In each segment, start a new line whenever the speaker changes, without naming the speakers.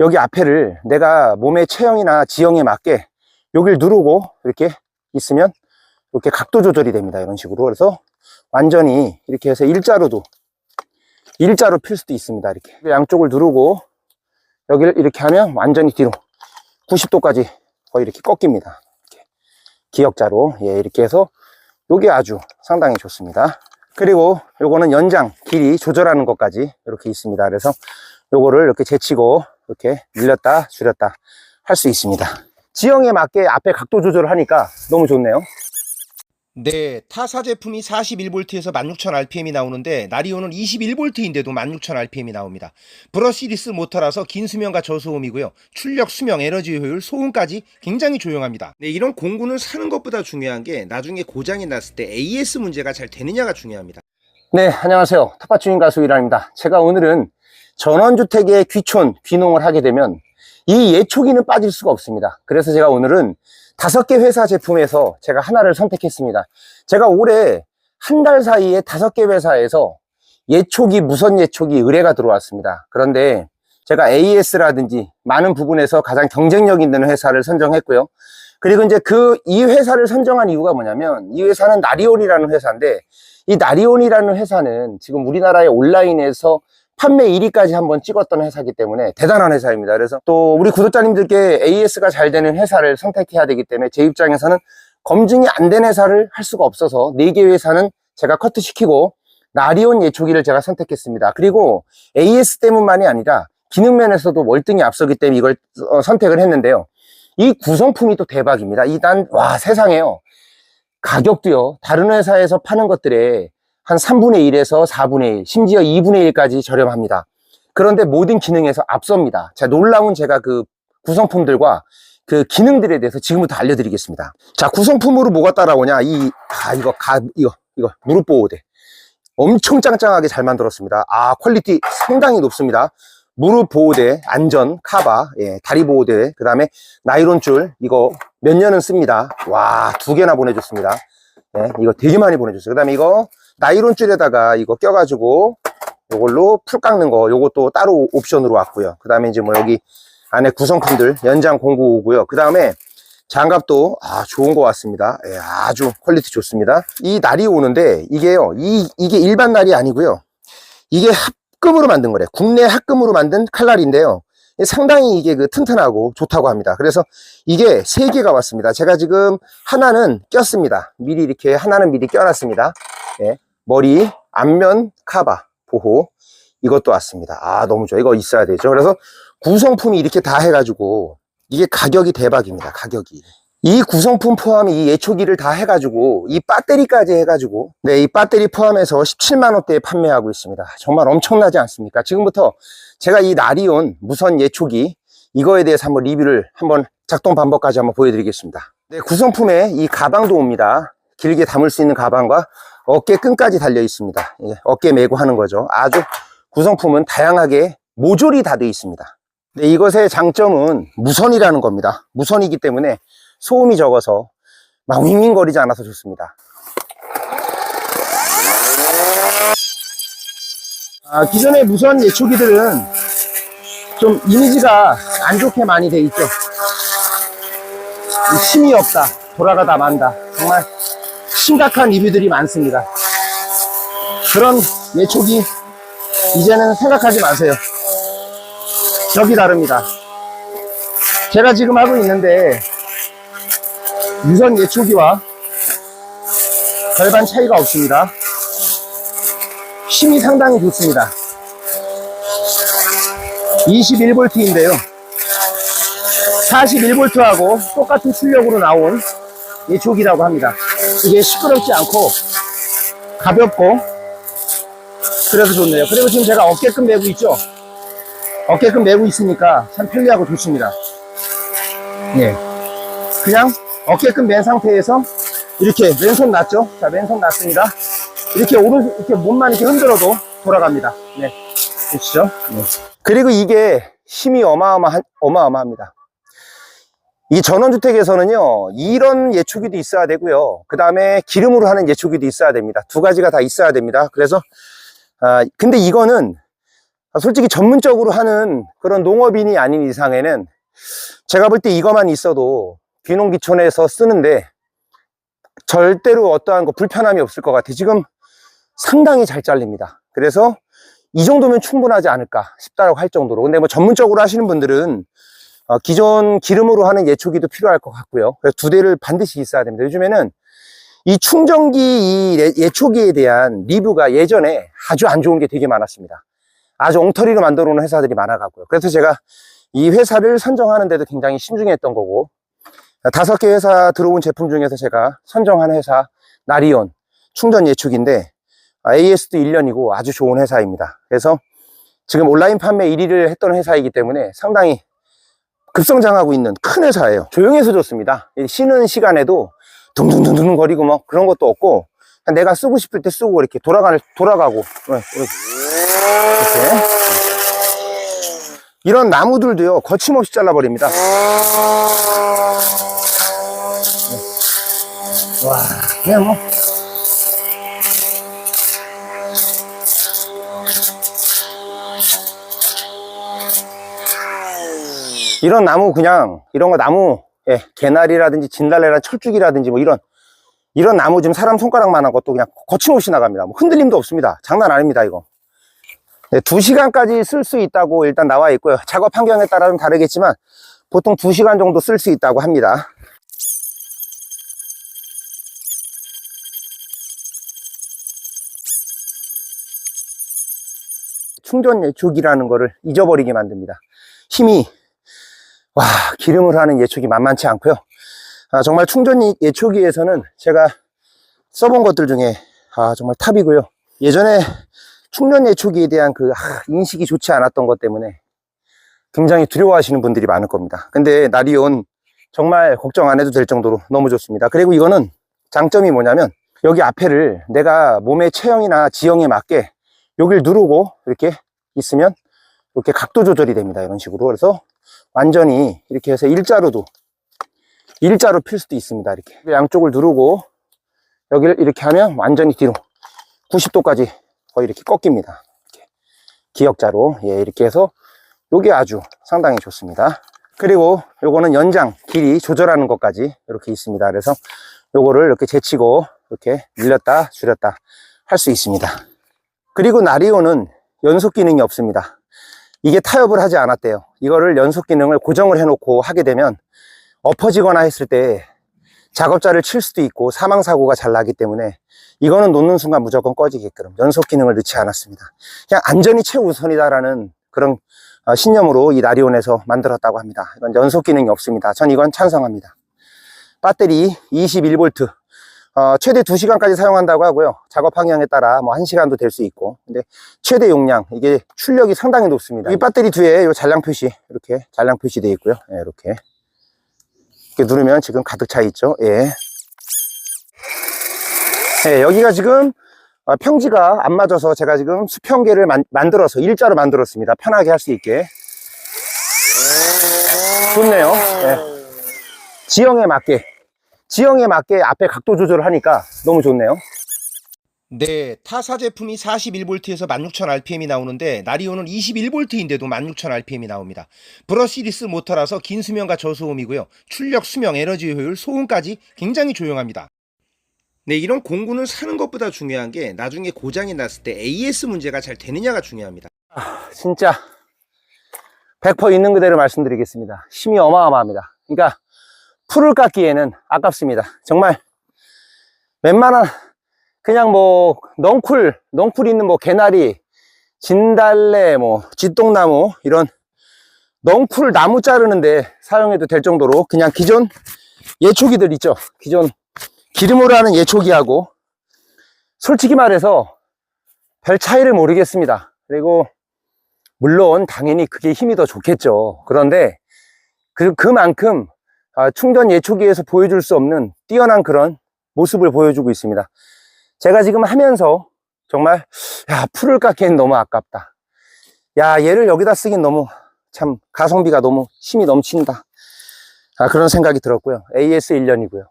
여기 앞에를 내가 몸의 체형이나 지형에 맞게 여기를 누르고 이렇게 있으면 이렇게 각도 조절이 됩니다. 이런 식으로. 그래서 완전히 이렇게 해서 일자로도 일자로 필 수도 있습니다. 이렇게 양쪽을 누르고 여기를 이렇게 하면 완전히 뒤로 90도까지 거의 이렇게 꺾입니다. 이렇게 기역자로 예, 이렇게 해서 요게 아주 상당히 좋습니다. 그리고 요거는 연장 길이 조절하는 것까지 이렇게 있습니다. 그래서 요거를 이렇게 제치고 이렇게 밀렸다 줄였다 할 수 있습니다. 지형에 맞게 앞에 각도 조절을 하니까 너무 좋네요.
네, 타사 제품이 41V에서 16,000rpm이 나오는데 나리오는 21V인데도 16,000rpm이 나옵니다. 브러시리스 모터라서 긴 수명과 저소음이고요. 출력, 수명, 에너지 효율, 소음까지 굉장히 조용합니다. 네, 이런 공구는 사는 것보다 중요한 게 나중에 고장이 났을 때 AS 문제가 잘 되느냐가 중요합니다.
네, 안녕하세요. 텃밭 주인 가수 이란입니다. 제가 오늘은 전원주택의 귀촌, 귀농을 하게 되면 이 예초기는 빠질 수가 없습니다. 그래서 제가 오늘은 다섯 개 회사 제품에서 제가 하나를 선택했습니다. 제가 올해 한 달 사이에 다섯 개 회사에서 예초기, 무선 예초기 의뢰가 들어왔습니다. 그런데 제가 AS라든지 많은 부분에서 가장 경쟁력 있는 회사를 선정했고요. 그리고 이제 그 이 회사를 선정한 이유가 뭐냐면 이 회사는 나리온이라는 회사인데 이 나리온이라는 회사는 지금 우리나라의 온라인에서 판매 1위까지 한번 찍었던 회사이기 때문에 대단한 회사입니다. 그래서 또 우리 구독자님들께 AS가 잘 되는 회사를 선택해야 되기 때문에 제 입장에서는 검증이 안 된 회사를 할 수가 없어서 4개 회사는 제가 커트시키고 나리온 예초기를 제가 선택했습니다. 그리고 AS 때문만이 아니라 기능 면에서도 월등히 앞서기 때문에 이걸 어, 선택을 했는데요. 이 구성품이 또 대박입니다. 일단 와 세상에요. 가격도요. 다른 회사에서 파는 것들에 한 3분의 1에서 4분의 1, 심지어 2분의 1까지 저렴합니다. 그런데 모든 기능에서 앞섭니다. 자, 놀라운 제가 그 구성품들과 그 기능들에 대해서 지금부터 알려드리겠습니다. 자, 구성품으로 뭐가 따라오냐? 이, 아, 이거, 가, 이거, 이거, 무릎 보호대. 엄청 짱짱하게 잘 만들었습니다. 아, 퀄리티 상당히 높습니다. 무릎 보호대, 안전, 카바, 예, 다리 보호대, 그 다음에 나이론 줄, 이거 몇 년은 씁니다. 와, 두 개나 보내줬습니다. 예, 이거 되게 많이 보내줬어요. 그 다음에 이거 나이론 줄에다가 이거 껴가지고 요걸로 풀 깎는 거 요것도 따로 옵션으로 왔고요. 그 다음에 이제 뭐 여기 안에 구성품들 연장 공구 오고요. 그 다음에 장갑도 아 좋은 거 같습니다. 예, 아주 퀄리티 좋습니다. 이 날이 오는데 이게요, 이 이게 일반 날이 아니고요. 이게 합금으로 만든 거래. 국내 합금으로 만든 칼날인데요. 상당히 이게 그 튼튼하고 좋다고 합니다. 그래서 이게 세 개가 왔습니다. 제가 지금 하나는 꼈습니다. 미리 이렇게 하나는 미리 껴놨습니다. 예, 머리 앞면 카바 보호 이것도 왔습니다. 아 너무 좋아. 이거 있어야 되죠. 그래서 구성품이 이렇게 다 해가지고 이게 가격이 대박입니다. 가격이. 이 구성품 포함이 이 예초기를 다 해가지고 이 배터리까지 해가지고 네 이 배터리 포함해서 17만 원대에 판매하고 있습니다. 정말 엄청나지 않습니까? 지금부터 제가 이 나리온 무선 예초기 이거에 대해서 한번 리뷰를 한번 작동 방법까지 한번 보여드리겠습니다. 네 구성품에 이 가방도 옵니다. 길게 담을 수 있는 가방과 어깨 끈까지 달려 있습니다. 예, 어깨 메고 하는 거죠. 아주 구성품은 다양하게 모조리 다 되어 있습니다. 네, 이것의 장점은 무선이라는 겁니다. 무선이기 때문에 소음이 적어서 막 윙윙거리지 않아서 좋습니다. 아, 기존의 무선 예초기들은 좀 이미지가 안 좋게 많이 돼 있죠. 힘이 없다, 돌아가다 만다. 정말 심각한 리뷰들이 많습니다. 그런 예초기 이제는 생각하지 마세요. 적이 다릅니다. 제가 지금 하고 있는데 유선 예초기와 절반 차이가 없습니다. 힘이 상당히 좋습니다. 21V인데요. 41V하고 똑같은 출력으로 나온 예초기라고 합니다. 이게 시끄럽지 않고 가볍고 그래서 좋네요. 그리고 지금 제가 어깨끈 메고 있죠? 어깨끈 메고 있으니까 참 편리하고 좋습니다. 예. 그냥 어깨끈 맨 상태에서 이렇게 왼손 놨죠? 자, 왼손 놨습니다. 이렇게 오른, 이렇게 몸만 이렇게 흔들어도 돌아갑니다. 네. 보시죠? 네. 그리고 이게 힘이 어마어마한, 어마어마합니다. 이 전원주택에서는요, 이런 예초기도 있어야 되고요. 그 다음에 기름으로 하는 예초기도 있어야 됩니다. 두 가지가 다 있어야 됩니다. 그래서, 아, 근데 이거는, 아, 솔직히 전문적으로 하는 그런 농업인이 아닌 이상에는 제가 볼 때 이것만 있어도 귀농귀촌에서 쓰는데 절대로 어떠한 거 불편함이 없을 것 같아요. 지금 상당히 잘 잘립니다. 그래서 이 정도면 충분하지 않을까 싶다라고 할 정도로. 근데 뭐 전문적으로 하시는 분들은 어, 기존 기름으로 하는 예초기도 필요할 것 같고요. 그래서 두 대를 반드시 있어야 됩니다. 요즘에는 이 충전기 이 예- 예초기에 대한 리뷰가 예전에 아주 안 좋은 게 되게 많았습니다. 아주 엉터리로 만들어 놓은 회사들이 많아가고요. 그래서 제가 이 회사를 선정하는데도 굉장히 신중했던 거고, 다섯 개 회사 들어온 제품 중에서 제가 선정한 회사, 나리온, 충전 예축인데, AS도 1년이고 아주 좋은 회사입니다. 그래서 지금 온라인 판매 1위를 했던 회사이기 때문에 상당히 급성장하고 있는 큰 회사예요. 조용해서 좋습니다. 이 쉬는 시간에도 둥둥둥둥 거리고 뭐 그런 것도 없고, 내가 쓰고 싶을 때 쓰고 이렇게 돌아가, 돌아가고, 네, 이렇게. 이런 나무들도요, 거침없이 잘라버립니다. 와, 그냥 뭐. 이런 나무 그냥, 이런 거 나무, 예, 개나리라든지 진달래라 철쭉이라든지 뭐 이런, 이런 나무 좀 사람 손가락만한 것도 그냥 거침없이 나갑니다. 뭐 흔들림도 없습니다. 장난 아닙니다, 이거. 네, 2시간까지 쓸 수 있다고 일단 나와 있고요. 작업 환경에 따라 좀 다르겠지만 보통 2시간 정도 쓸 수 있다고 합니다. 충전 예촉이라는 거를 잊어버리게 만듭니다. 힘이 와 기름을 하는 예촉이 만만치 않고요. 아, 정말 충전 예촉기에서는 제가 써본 것들 중에 아, 정말 탑이고요. 예전에 충전 예초기에 대한 그 아, 인식이 좋지 않았던 것 때문에 굉장히 두려워하시는 분들이 많을 겁니다. 근데 나리온 정말 걱정 안 해도 될 정도로 너무 좋습니다. 그리고 이거는 장점이 뭐냐면 여기 앞에를 내가 몸의 체형이나 지형에 맞게 여기를 누르고 이렇게 있으면 이렇게 각도 조절이 됩니다. 이런 식으로. 그래서 완전히 이렇게 해서 일자로도 일자로 필 수도 있습니다. 이렇게 양쪽을 누르고 여기를 이렇게 하면 완전히 뒤로 90도까지 거의 이렇게 꺾입니다. 이렇게 기역자로 예 이렇게 해서 요게 아주 상당히 좋습니다. 그리고 요거는 연장 길이 조절하는 것까지 이렇게 있습니다. 그래서 요거를 이렇게 제치고 이렇게 늘렸다 줄였다 할 수 있습니다. 그리고 나리오는 연속 기능이 없습니다. 이게 타협을 하지 않았대요. 이거를 연속 기능을 고정을 해놓고 하게 되면 엎어지거나 했을 때 작업자를 칠 수도 있고 사망사고가 잘 나기 때문에 이거는 놓는 순간 무조건 꺼지게끔 연속 기능을 넣지 않았습니다. 그냥 안전이 최우선이다라는 그런 어, 신념으로 이 나리온에서 만들었다고 합니다. 이건 연속 기능이 없습니다. 전 이건 찬성합니다. 배터리 21V 어, 최대 2시간까지 사용한다고 하고요. 작업 방향에 따라 뭐 1시간도 될 수 있고. 근데 최대 용량, 이게 출력이 상당히 높습니다. 이 배터리 뒤에 요 잔량 표시, 이렇게 잔량 표시되어 있고요. 예, 이렇게. 이렇게 누르면 지금 가득 차 있죠. 예. 예, 여기가 지금 어, 평지가 안 맞아서 제가 지금 수평계를 만, 만들어서 일자로 만들었습니다. 편하게 할 수 있게. 좋네요. 예. 지형에 맞게. 지형에 맞게 앞에 각도 조절을 하니까 너무 좋네요.
네, 타사 제품이 41V에서 16,000rpm이 나오는데 나리오는 21V인데도 16,000rpm이 나옵니다. 브러시리스 모터라서 긴 수명과 저소음이고요. 출력, 수명, 에너지 효율, 소음까지 굉장히 조용합니다. 네, 이런 공구는 사는 것보다 중요한 게 나중에 고장이 났을 때 AS 문제가 잘 되느냐가 중요합니다.
진짜 100% 있는 그대로 말씀드리겠습니다. 힘이 어마어마합니다. 그러니까 풀을 깎기에는 아깝습니다. 정말 웬만한 그냥 뭐 넝쿨, 넝쿨 있는 뭐 개나리, 진달래, 뭐 쥐똥나무 이런 넝쿨 나무 자르는데 사용해도 될 정도로 그냥 기존 예초기들 있죠. 기존 기름으로 하는 예초기하고 솔직히 말해서 별 차이를 모르겠습니다. 그리고 물론 당연히 그게 힘이 더 좋겠죠. 그런데 그, 그만큼 아, 충전 예초기에서 보여줄 수 없는 뛰어난 그런 모습을 보여주고 있습니다. 제가 지금 하면서 정말 야 풀을 깎기엔 너무 아깝다. 야 얘를 여기다 쓰긴 너무 참 가성비가 너무 힘이 넘친다. 아, 그런 생각이 들었고요. AS 1년이고요.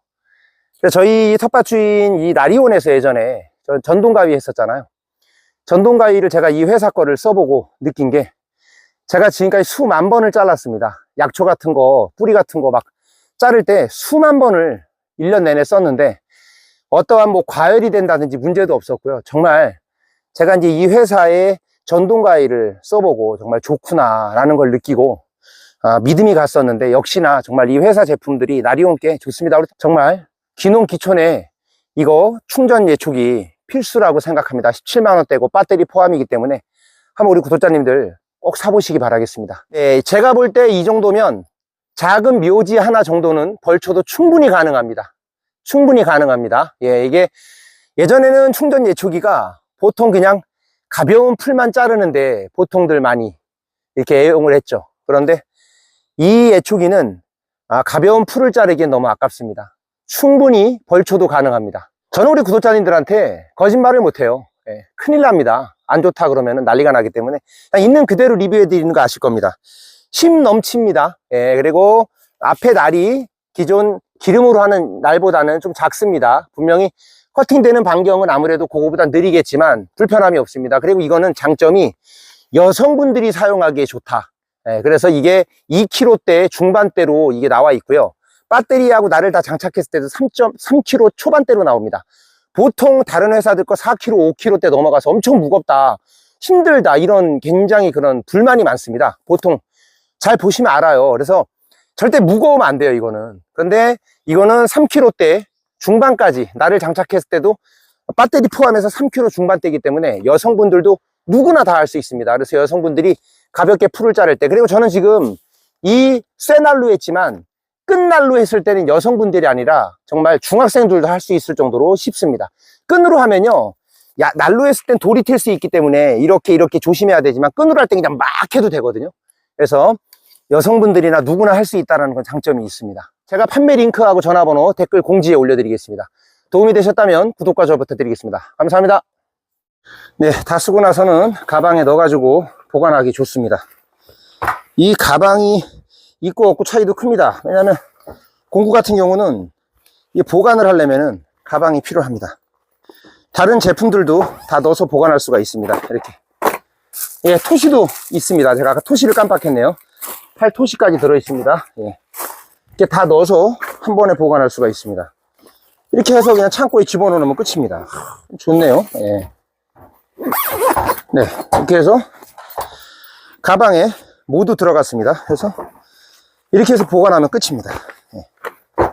저희 텃밭주인 이 나리온에서 예전에 전 전동가위 했었잖아요. 전동 가위를 제가 이 회사 거를 써보고 느낀 게 제가 지금까지 수만 번을 잘랐습니다. 약초 같은 거, 뿌리 같은 거 막 자를 때 수만 번을 1년 내내 썼는데 어떠한 뭐 과열이 된다든지 문제도 없었고요. 정말 제가 이제 이 회사의 전동 가위를 써보고 정말 좋구나라는 걸 느끼고 아, 믿음이 갔었는데 역시나 정말 이 회사 제품들이 나리온께 좋습니다. 정말 기농 기촌에 이거 충전 예촉이 필수라고 생각합니다. 17만 원대고 배터리 포함이기 때문에 한번 우리 구독자님들 꼭 사보시기 바라겠습니다. 네, 제가 볼 때 이 정도면 작은 묘지 하나 정도는 벌초도 충분히 가능합니다. 충분히 가능합니다. 예, 이게 예전에는 충전 예초기가 보통 그냥 가벼운 풀만 자르는데 보통들 많이 이렇게 애용을 했죠. 그런데 이 예초기는 아, 가벼운 풀을 자르기엔 너무 아깝습니다. 충분히 벌초도 가능합니다. 저는 우리 구독자님들한테 거짓말을 못해요. 예, 큰일 납니다. 안 좋다 그러면 난리가 나기 때문에 있는 그대로 리뷰해 드리는 거 아실 겁니다. 힘 넘칩니다. 예, 그리고 앞에 날이 기존 기름으로 하는 날보다는 좀 작습니다. 분명히 커팅되는 반경은 아무래도 그거보다 느리겠지만 불편함이 없습니다. 그리고 이거는 장점이 여성분들이 사용하기에 좋다. 예, 그래서 이게 2kg대 중반대로 이게 나와 있고요. 배터리하고 나를 다 장착했을 때도 3.3kg 초반대로 나옵니다. 보통 다른 회사들 거 4kg, 5kg대 넘어가서 엄청 무겁다, 힘들다 이런 굉장히 그런 불만이 많습니다. 보통 잘 보시면 알아요. 그래서 절대 무거우면 안 돼요, 이거는. 그런데 이거는 3kg대 중반까지 나를 장착했을 때도 배터리 포함해서 3kg 중반대이기 때문에 여성분들도 누구나 다 할 수 있습니다. 그래서 여성분들이 가볍게 풀을 자를 때 그리고 저는 지금 이 쇠날로 했지만 끈날로 했을 때는 여성분들이 아니라 정말 중학생들도 할 수 있을 정도로 쉽습니다. 끈으로 하면요. 야, 날로 했을 땐 돌이 튈 수 있기 때문에 이렇게 이렇게 조심해야 되지만 끈으로 할때 그냥 막 해도 되거든요. 그래서 여성분들이나 누구나 할 수 있다는 건 장점이 있습니다. 제가 판매 링크하고 전화번호 댓글 공지에 올려드리겠습니다. 도움이 되셨다면 구독과 좋아요 부탁드리겠습니다. 감사합니다. 네, 다 쓰고 나서는 가방에 넣어가지고 보관하기 좋습니다. 이 가방이 있고 없고 차이도 큽니다. 왜냐하면 공구 같은 경우는 이 보관을 하려면은 가방이 필요합니다. 다른 제품들도 다 넣어서 보관할 수가 있습니다. 이렇게. 예, 토시도 있습니다. 제가 아까 토시를 깜빡했네요. 팔 토시까지 들어있습니다. 예. 이렇게 다 넣어서 한 번에 보관할 수가 있습니다. 이렇게 해서 그냥 창고에 집어넣으면 끝입니다. 좋네요. 예. 네, 이렇게 해서 가방에 모두 들어갔습니다. 그래서 이렇게 해서 보관하면 끝입니다. 예.